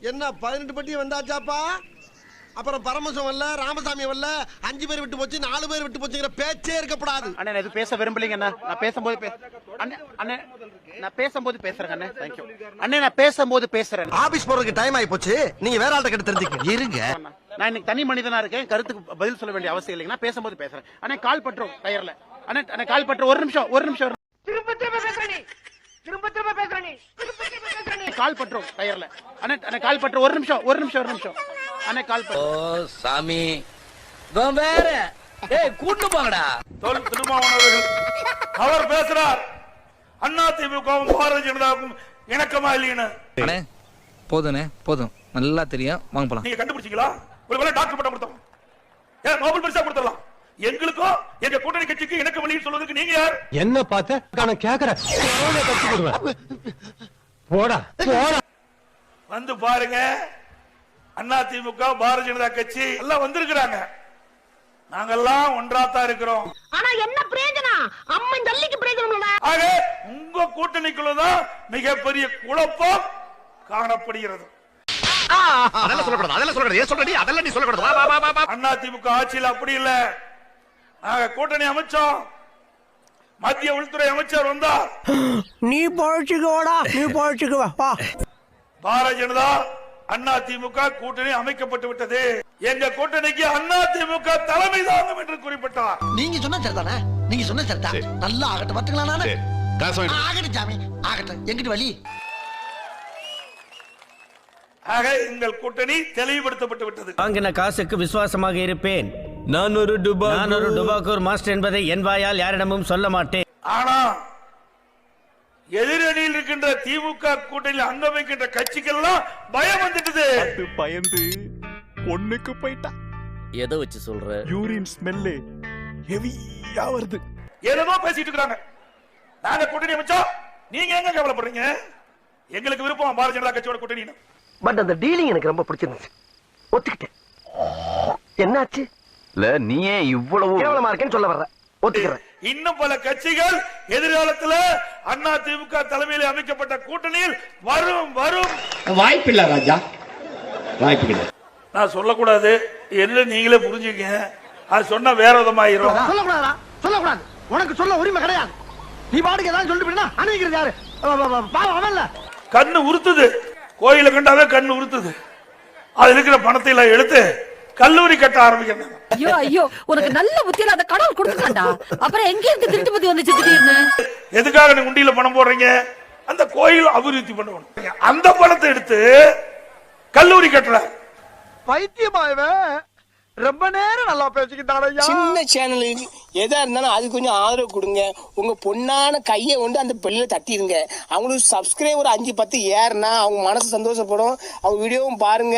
என்ன பதினெட்டு பட்டி வந்தாச்சாப்பா? அப்புறம் பரமசம் வரல ராமசாமி வரல அஞ்சு பேர் விட்டு போச்சு நாலு பேர் விட்டு போச்சுங்கிற பேச்சே இருக்கப்படாது அண்ணே எதுவும் பேச விரும்பலைங்க அண்ணா. நான் பேசும்போது அண்ணே நான் பேசும்போது பேசுறேங்க அண்ணே. தேங்க்யூ அண்ணே நான் பேசும்போது பேசுறேன். ஆபீஸ் போறதுக்கு டைம் ஆயி போச்சு நீங்க வேற ஆள்கிட்ட கிட்ட தெரிஞ்சுக்க இருங்க. நான் இன்னைக்கு தனி மனிதனா இருக்கேன். கருத்துக்கு பதில் சொல்ல வேண்டிய அவசியம் இல்லைங்க நான் பேசும்போது பேசுறேன். அண்ணே கால் பண்றோம் டயர்ல. அண்ணே கால் பண்றோம் ஒரு நிமிஷம் ஒரு நிமிஷம் ஒரு திரும்ப திரும்ப பேசுற நீ திரும்ப திரும்ப பேசுற நீ. கால் பண்றோம் டயர்ல. அண்ணே அண்ணே கால் பண்றோம் ஒரு நிமிஷம் ஒரு நிமிஷம் ஒரு நிமிஷம். அண்ணே கால் பண்றோம் சாமி. இவன் வேற. ஏய் கூட்டு போங்கடா. தொல் திருமாவளவன் அவர்கள் அவர் பேசுறார். அண்ணா திமுகவும் பாரதிய ஜனதாவுக்கும் இணக்கமா இல்லைன்னு. அண்ணே போதுண்ணே போதும். நல்லா தெரியும். வாங்க போலாம். நீங்க கண்டுபிடிச்சீங்களா? ஒரு வேலை டாக்டர் பட்டம் கொடுத்தோம் ஏன் நோபல் பரிசா கொடுத்துடலாம் எங்களுக்கும் எங்க கூட்டணி கட்சிக்கு இணக்கம் இல்லைன்னு சொல்றதுக்கு நீங்க யார்? என்ன பார்த்த? நான் கேக்குறேன். போடா போடா. வந்து பாருங்க. அண்ணா திமுக பாரதிய ஜனதா கட்சி எல்லாம் வந்திருக்கிறாங்க. நாங்கெல்லாம் ஒன்றாத்தான் இருக்கிறோம். ஆனா என்ன பிரயோஜனம்? அம்மன் ஜல்லிக்கு பிரயோஜனம் ஆக உங்க கூட்டணிக்குள்ளதான் மிகப்பெரிய குழப்பம் காணப்படுகிறது. அதெல்லாம் சொல்லக்கூடாது அதெல்லாம் சொல்லக்கூடாது. ஏன் சொல்றடி? அதெல்லாம் நீ சொல்லக்கூடாது. வா வா வா, வா வா. அண்ணா திமுக ஆட்சியில் அப்படி இல்ல. நாங்க கூட்டணி அமைச்சோம். மத்திய உள்துறை அமைச்சர் வந்தார். நீ பழச்சுக்குவாடா நீ பழச்சுக்குவா வா பாரதிய ஜனதா அண்ணா திமுக கூட்டணி அமைக்கப்பட்டு விட்டது. எங்க கூட்டணிக்கு அண்ணா திமுக தலைமை தாங்கும் என்று குறிப்பிட்டார். நீங்க சொன்ன சரிதானே? நீங்க சொன்ன சரிதா? நல்லா ஆகட்டும் பாத்துக்கலாம் நானு? ஆகட்டும் சாமி. ஆகட்டும். எங்கிட்டு வழி? ஆக எங்கள் கூட்டணி தெளிவுபடுத்தப்பட்டு விட்டது. வாங்கின காசுக்கு விசுவாசமாக இருப்பேன். நான் ஒரு டுபா நான் ஒரு டுபாக்கூர் மாஸ்டர் என்பதை என் வாயால் யாரிடமும் சொல்ல மாட்டேன். ஆனா எதிரணியில் இருக்கின்ற திமுக கூட்டணியில் அங்கம் வைக்கின்ற கட்சிக்கெல்லாம் பயம் வந்துட்டுது. பயந்து ஒண்ணுக்கு போயிட்டா. எதை வச்சு சொல்ற? யூரின் ஸ்மெல்லு ஹெவியா வருது. ஏதோ பேசிட்டு இருக்காங்க. நாங்க கூட்டணி அமைச்சோம் நீங்க எங்க கவலைப்படுறீங்க? எங்களுக்கு விருப்பம் பாரதிய ஜனதா கட்சியோட கூட்டணி பட் அந்த டீலிங் எனக்கு ரொம்ப பிடிச்சிருந்துச்சு. ஒத்துக்கிட்டேன். என்னாச்சு? இல்ல நீயே இவ்வளவு கேவலமா இருக்கேன்னு சொல்ல வர்ற. ஒத்துக்கிறேன். இன்னும் பல கட்சிகள் எதிர்காலத்துல அண்ணா திமுக தலைமையில் அமைக்கப்பட்ட கூட்டணியில் வரும் வரும். வாய்ப்பில்லை ராஜா. வாய்ப்பு நான் சொல்லக்கூடாது. என்ன நீங்களே புரிஞ்சுக்கங்க. அது சொன்னா வேற விதமாயிரும். சொல்லக்கூடாதா சொல்லக்கூடாது. உனக்கு சொல்ல உரிமை கிடையாது. நீ பாட்டுக்கு ஏதாவது சொல்லிட்டு போயினா அணிவிக்கிறது யாரு? பாவம் இல்ல. கண்ணு உறுத்துது. கோயில கண்டாவே கண்ணு உறுத்துது. அது இருக்கிற பணத்தை எல்லாம் எடுத்து கல்லூரி கட்ட ஆரம்பிக்கிறாங்க ஐயோ ஐயோ உனக்கு நல்ல புத்தியில அந்த கடவுள் கொடுத்துட்டான்டா. அப்புறம் எங்க இருந்து திருட்டு புத்தி வந்துச்சு திடீர்னு? எதுக்காக நீங்க உண்டியில பணம் போடுறீங்க? அந்த கோயில் அபிவிருத்தி பண்ணணும் அந்த பணத்தை எடுத்து கல்லூரி கட்டல. பைத்தியமாயவன் ரொம்ப நேரம் நல்லா பேசிக்கிட்டான் சின்ன சேனலுக்கு எதா இருந்தாலும் அது கொஞ்சம் ஆதரவு கொடுங்க. உங்க பொண்ணான கையை கொண்டு அந்த பெல்லில் தட்டிடுங்க. அவங்களுக்கு சப்ஸ்கிரைபர் அஞ்சு பத்து ஏறுனா அவங்க மனசு சந்தோஷப்படும். அவங்க வீடியோவும் பாருங்க.